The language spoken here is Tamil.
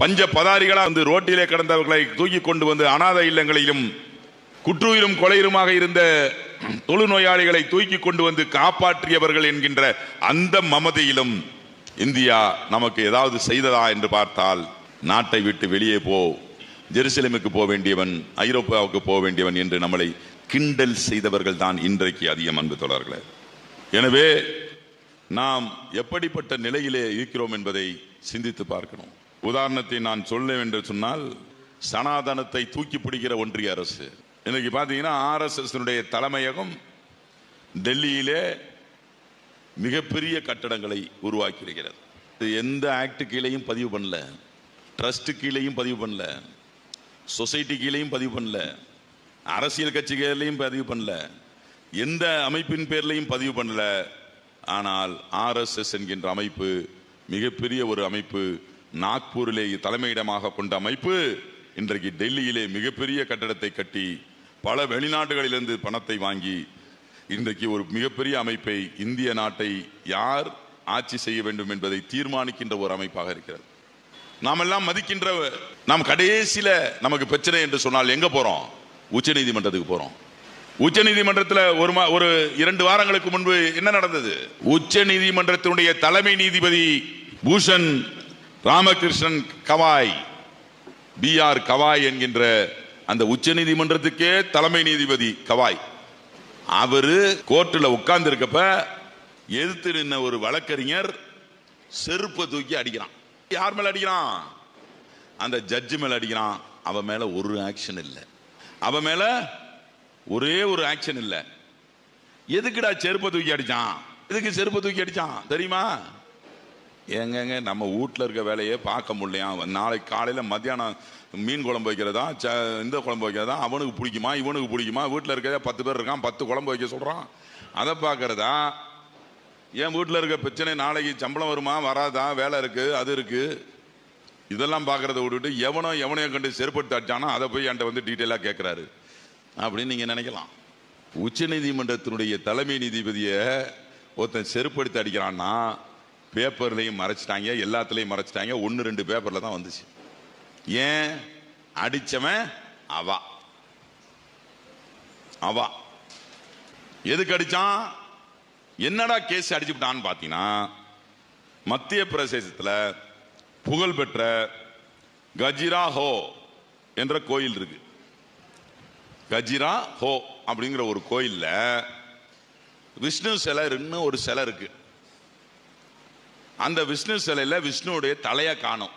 பஞ்ச பதாரிகளா வந்து ரோட்டிலே கிடந்தவர்களை தூக்கி கொண்டு வந்து அனாதை இல்லங்களிலும் குற்றுயிரும் கொலையிலுமாக இருந்த தொழுநோயாளிகளை தூக்கி கொண்டு வந்து காப்பாற்றியவர்கள் என்கின்ற அந்த மமதையிலும் இந்தியா நமக்கு ஏதாவது செய்ததா என்று பார்த்தால் நாட்டை விட்டு வெளியே போ ஜெருசலேமுக்கு போக வேண்டியவன் ஐரோப்பாவுக்கு போக வேண்டியவன் என்று நம்மளை கிண்டல் செய்தவர்கள் தான் இன்றைக்கு அதிகம் அன்பு தொடர்களே எனவே நாம் எப்படிப்பட்ட நிலையிலே இருக்கிறோம் என்பதை சிந்தித்து பார்க்கணும். உதாரணத்தை நான் சொல்ல என்று சொன்னால் சனாதனத்தை தூக்கி பிடிக்கிற ஒன்றிய அரசு. இன்னைக்கு பார்த்தீங்கன்னா ஆர்எஸ்எஸ்னுடைய தலைமையகம் டெல்லியிலே மிகப்பெரிய கட்டடங்களை உருவாக்கி இருக்கிறது இது எந்த ஆக்டு கீழேயும் பதிவு பண்ணல. ட்ரஸ்ட்டு கீழேயும் பதிவு பண்ணல. சொசைட்டி கீழேயும் பதிவு பண்ணல. அரசியல் கட்சிகளையும் பதிவு பண்ணல. எந்த அமைப்பின் பேர்லையும் பதிவு பண்ணல. ஆனால் ஆர்எஸ்எஸ் என்கின்ற அமைப்பு மிகப்பெரிய ஒரு அமைப்பு நாக்பூரிலே தலைமையிடமாக கொண்ட அமைப்பு இன்றைக்கு டெல்லியிலே மிகப்பெரிய கட்டடத்தை கட்டி பல வெளிநாடுகளிலிருந்து பணத்தை வாங்கி இன்றைக்கு ஒரு மிகப்பெரிய அமைப்பை இந்திய நாட்டை யார் ஆட்சி செய்ய வேண்டும் என்பதை தீர்மானிக்கின்ற ஒரு அமைப்பாக இருக்கிறது. நாம் எல்லாம் மதிக்கின்ற நாம் கடைசியில் நமக்கு பிரச்சனை என்று சொன்னால் எங்கே போகிறோம் உச்ச நீதிமன்றத்துக்கு உச்சநீதிமன்றத்தில் உச்ச நீதிமன்றத்தில் ஒரு மா- ஒரு இரண்டு வாரங்களுக்கு முன்பு என்ன நடந்தது? உச்ச நீதிமன்றத்தினுடைய தலைமை நீதிபதி பூஷன் ராமகிருஷ்ணன் கவாய் பி ஆர் கவாய் என்கின்ற அந்த உச்ச நீதிமன்றத்துக்கே தலைமை நீதிபதி கவாய். அவரு கோர்ட்டில் உட்கார்ந்துருக்கப்ப எதிர்த்து நின்ன ஒரு வழக்கறிஞர் செருப்பை தூக்கி அடிக்கிறான். யார் மேல அடிக்கிறான்? அந்த ஜட்ஜு மேல அடிக்கிறான். அவன் மேல ஒரு ஆக்ஷன் இல்லை. அவன் மேல ஒரே ஒரு ஆக்ஷன் இல்லை. எதுக்குடா செருப்பை தூக்கி அடிச்சான்? எதுக்கு செருப்பை தூக்கி அடிச்சான்? தெரியுமா? ஏங்கங்க நம்ம வீட்டில் இருக்க வேலையே பார்க்க முடியலையா? நாளைக்கு காலையில் மத்தியானம் மீன் குழம்பு வைக்கிறதா? ச இந்த குழம்பு வைக்கிறதா? அவனுக்கு பிடிக்குமா? இவனுக்கு பிடிக்குமா? வீட்டில் இருக்கிற பத்து பேர் இருக்கான் பத்து குழம்பு வைக்க சொல்கிறான் அதை பார்க்குறதா? என் வீட்டில் இருக்க பிரச்சனை நாளைக்கு சம்பளம் வருமா? வராதா? வேலை இருக்குது அது இருக்குது இதெல்லாம் பார்க்குறத விட்டுட்டு எவனோ எவனையோ கண்டு செருப்பட்டு அடிச்சானோ அதை போய் என்கிட்ட வந்து டீட்டெயிலாக கேட்குறாரு அப்படின்னு நீங்கள் நினைக்கலாம். உச்ச நீதிமன்றத்தினுடைய தலைமை நீதிபதியை ஒருத்தன் செருப்படுத்தி அடிக்கிறான்னா பேப்பர்லையும் மறைச்சிட்டாங்க எல்லாத்துலேயும் மறைச்சிட்டாங்க. ஒன்று ரெண்டு பேப்பரில் தான் வந்துச்சு. ஏன்? அடித்தவன் அவா. அவா. எதுக்கு அடித்தான் என்னடா கேஸ் அடிச்சுட்டான்னு பார்த்தீங்கன்னா மத்திய பிரதேசத்தில் புகழ்பெற்ற கஜிரா ஹோ என்ற கோயில் இருக்கு. கஜிரா ஹோ அப்படிங்கிற ஒரு கோயிலில் விஷ்ணு சிலை இன்னும் ஒரு சிலை இருக்குது அந்த விஷ்ணு சிலையில் விஷ்ணுவுடைய தலையை காணும்.